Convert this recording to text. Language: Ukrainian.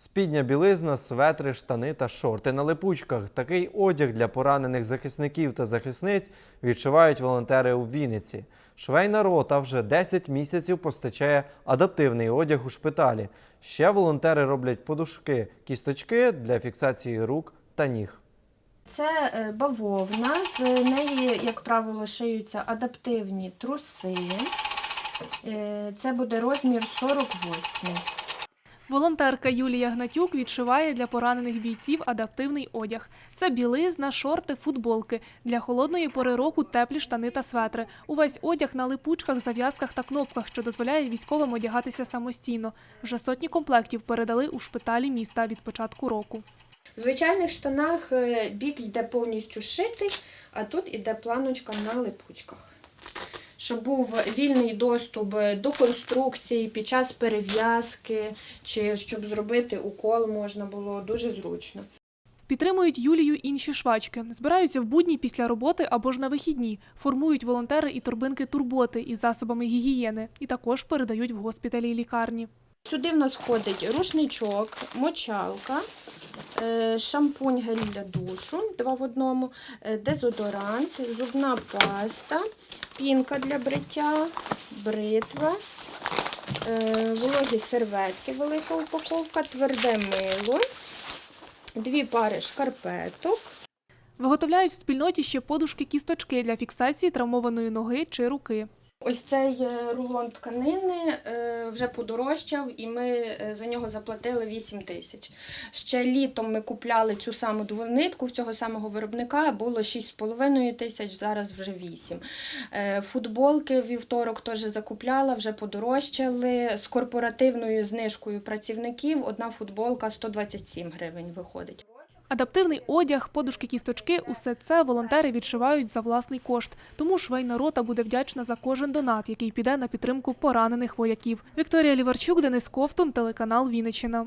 Спідня білизна, светри, штани та шорти на липучках. Такий одяг для поранених захисників та захисниць відшивають волонтери у Вінниці. Швейна рота вже 10 місяців постачає адаптивний одяг у шпиталі. Ще волонтери роблять подушки, кісточки для фіксації рук та ніг. Це е, бавовна, з неї, як правило, шиються адаптивні труси. Е, Це буде розмір 48. Волонтерка Юлія Гнатюк відшиває для поранених бійців адаптивний одяг. Це білизна, шорти, футболки. Для холодної пори року теплі штани та светри. Увесь одяг на липучках, зав'язках та кнопках, що дозволяє військовим одягатися самостійно. Вже сотні комплектів передали у шпиталі міста від початку року. В звичайних штанах е, бік йде повністю шитий, а тут іде планочка на липучках. Щоб був вільний доступ до конструкції під час перев'язки, чи щоб зробити укол можна було дуже зручно. Підтримують Юлію інші швачки. Збираються в будні після роботи або ж на вихідні. Формують волонтери і торбинки турботи із засобами гігієни. І також передають в госпіталі і лікарні. Сюди в нас входить рушничок, мочалка, шампунь гель для душу, два в одному, е, дезодорант, зубна паста, пінка для бриття, бритва, е, вологі серветки, велика упаковка, тверде мило, дві пари шкарпеток. Виготовляють в спільноті ще подушки-кісточки для фіксації травмованої ноги чи руки. Ось цей е, рулон тканини е, вже подорожчав, і ми е, за нього заплатили 8 тисяч. Ще літом ми купляли цю саму двонитку в цього самого виробника, було 6,5 тисяч, зараз вже 8. Е, Футболки вівторок теж закупляла, вже подорожчали. З корпоративною знижкою працівників одна футболка 127 гривень виходить. Адаптивний одяг, подушки-кісточки – усе це волонтери відшивають за власний кошт. Тому швейна рота буде вдячна за кожен донат, який піде на підтримку поранених вояків. Вікторія Ліварчук, Денис Ковтун, телеканал Вінниччина.